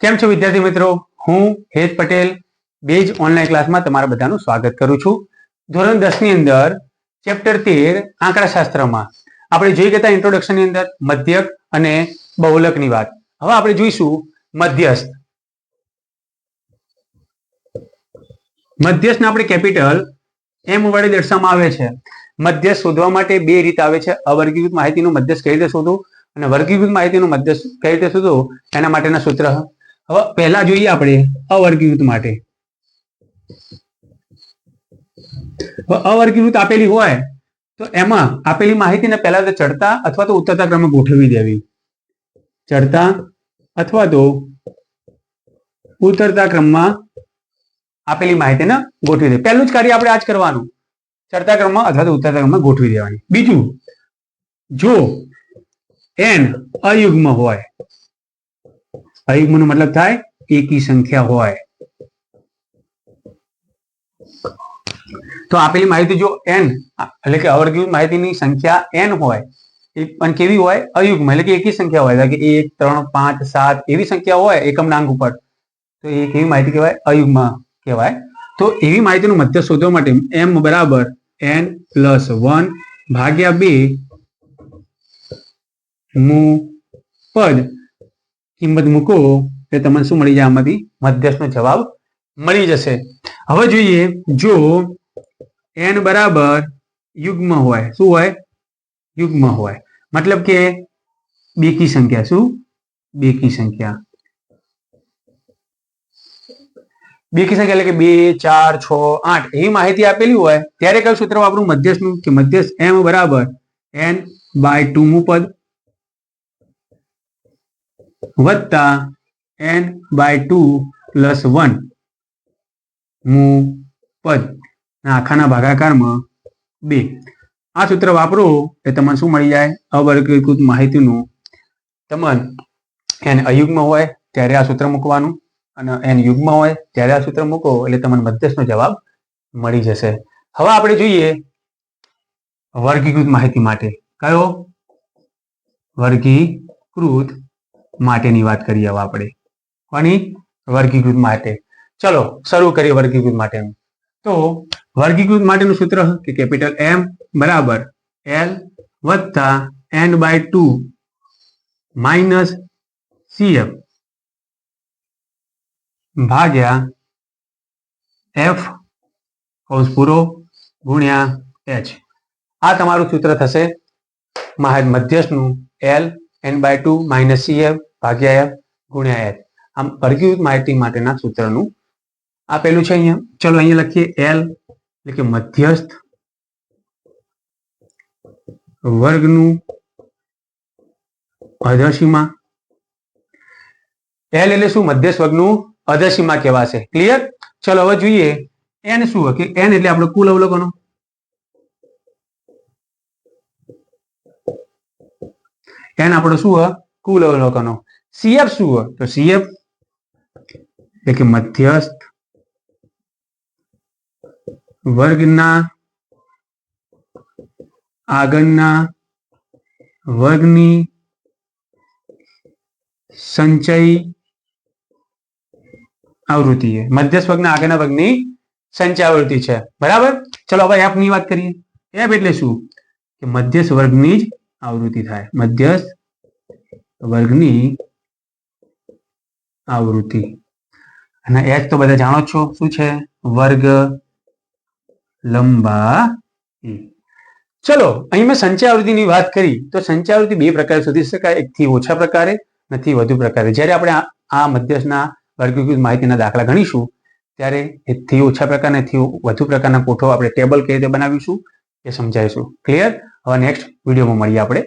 કેમ છો વિદ્યાર્થી મિત્રો? હું હેત પટેલ બેજ ઓનલાઈન ક્લાસમાં તમારા બધાનું સ્વાગત કરું છું. ધોરણ દસની અંદર ચેપ્ટર તેર આંકડાશાસ્ત્રમાં આપણે જોઈ ગયા ઇન્ટ્રોડક્શનની અંદર મધ્યક અને બહુલકની વાત. હવે આપણે જોઈશું મધ્યસ્થ. મધ્યસ્થને આપણે કેપિટલ એમ વડે દર્શાવવામાં આવે છે. મધ્યસ્થ શોધવા માટે બે રીત આવે છે. અવર્ગીકૃત માહિતીનું મધ્યસ્થ કઈ રીતે શોધવું અને વર્ગીકૃત માહિતીનું મધ્યસ્થ કઈ રીતે શોધવું એના માટેના સૂત્ર હવે પહેલા જોઈએ આપણે અવર્ગીકૃત માટે. અવર્ગીકૃત આપેલી હોય તો એમાં આપેલી માહિતીને પહેલા તો ચડતા અથવા તો ઉતરતા ક્રમે ગોઠવી દેવી. ચડતા અથવા તો ઉતરતા ક્રમમાં આપેલી માહિતીને ગોઠવી દે પહેલું જ કાર્ય આપણે આ જ કરવાનું. ચડતા ક્રમમાં અથવા તો ઉતરતા ક્રમમાં ગોઠવી દેવાની. બીજું, જો એન અયુગ્મ હોય અયુગ્મ નો મતલબ થાય એકી સંખ્યા હોય. તો આપેલી માહિતી જો એન એટલે કે અવર્ગી માહિતીની સંખ્યા એન હોય, એ પણ કેવી હોય? અયુગ્મ, એટલે કે એકી સંખ્યા હોય. કે એક, ત્રણ, પાંચ, સાત એવી સંખ્યા હોય એકમ નાંગ ઉપર. તો એ કેવી માહિતી કહેવાય? અયુગ્મ કહેવાય. તો એવી માહિતીનું મધ્ય શોધવા માટે એમ બરાબર એન પ્લસ વન ભાગ્યા બે મુ પદ કિંમત મૂકો તો તમને શું મળી જાય આમાંથી? મધ્યસ્થનો જવાબ મળી જશે. હવે જોઈએ, જો એન બરાબર યુગ્મ હોય, શું હોય? યુગ્મ હોય. મતલબ કે બેકી સંખ્યા શું? બેકી સંખ્યા. બેકી સંખ્યા એટલે કે બે, ચાર, છ, આઠ. એવી માહિતી આપેલી હોય, ત્યારે કયું સૂત્ર વાપરું મધ્યસ્થનું કે મધ્યસ્થ એમ બરાબર એન બાય ટુ મુ પદ. વત્તા N by two plus one. મુ પદ. આખાના ભાગાકારમાં બે. આ સૂત્ર વાપરો એ તમને શું મળી જાય? અવર્ગીકૃત માહિતીનું તમને એન અયુગ્મ હોય ત્યારે આ સૂત્ર મૂકવાનું અને એન યુગ્મ હોય ત્યારે આ સૂત્ર મૂકો એટલે તમને મધ્યસ્થનો જવાબ મળી જશે. હવે આપણે જોઈએ વર્ગીકૃત માહિતી માટે. કયો? વર્ગીકૃત માટેની વાત કરીએ હવે આપણે. કોની? વર્ગીકૃત માટે. ચલો, શરૂ કરીએ વર્ગીકૃત માટેનું તો વર્ગીકૃત માટેનું સૂત્ર કે કેપિટલ એમ બરાબર એલ વત્તા N by two minus CF ભાગ્યા એફ કૌશ પૂરો ગુણ્યા એચ આ તમારું સૂત્ર થશે મધ્યસ્થનું L N by two minus CF ભાગ્યા એફ ગુણ્યા એફ આમ વર્ગીકૃત માહિતી માટેના સૂત્રનું આપેલું છે અહીંયા. ચલો અહીંયા લખીએ એલ એટલે કે મધ્યસ્થ વર્ગનું અધસીમા. એલ એટલે શું? મધ્યસ્થ વર્ગનું અધસીમા કહેવાશે. ક્લિયર ચલો હવે જોઈએ. એન શું? કે એન એટલે આપણે કુલ અવલોકનો. એન આપણો શું હોય? કુલ અવલોકનો. સીએફ શું હોય? તો સીએફ એટલે મધ્યસ્થ વર્ગના આગળના વર્ગની સંચય આવૃત્તિ મધ્યસ્થ વર્ગના આગળના વર્ગની સંચય આવૃત્તિ છે. બરાબર? ચલો હવે એફની વાત કરીએ. એફ એટલે શું? કે મધ્યસ્થ વર્ગની જ આવૃત્તિ થાય. મધ્યસ્થ વર્ગની આવૃત્તિ. અને એચ તો બધા જાણો છો શું છે? વર્ગ લંબાઈ ચલો, અહીં મેં સંચયાવૃત્તિની વાત કરી. તો સંચયાવૃત્તિ બે પ્રકારે શોધી શકાય. એકથી ઓછા પ્રકારે, નથી વધુ પ્રકારે. જ્યારે આપણે આ- મધ્યસ્થના વર્ગીકૃત માહિતીના દાખલા ગણીશું, ત્યારે એકથી ઓછા પ્રકારને વધુ પ્રકારના કોઠો આપણે ટેબલ કઈ રીતે બનાવીશું એ સમજાવીશું. ક્લિયર હવે નેક્સ્ટ વિડીયોમાં મળીએ આપણે.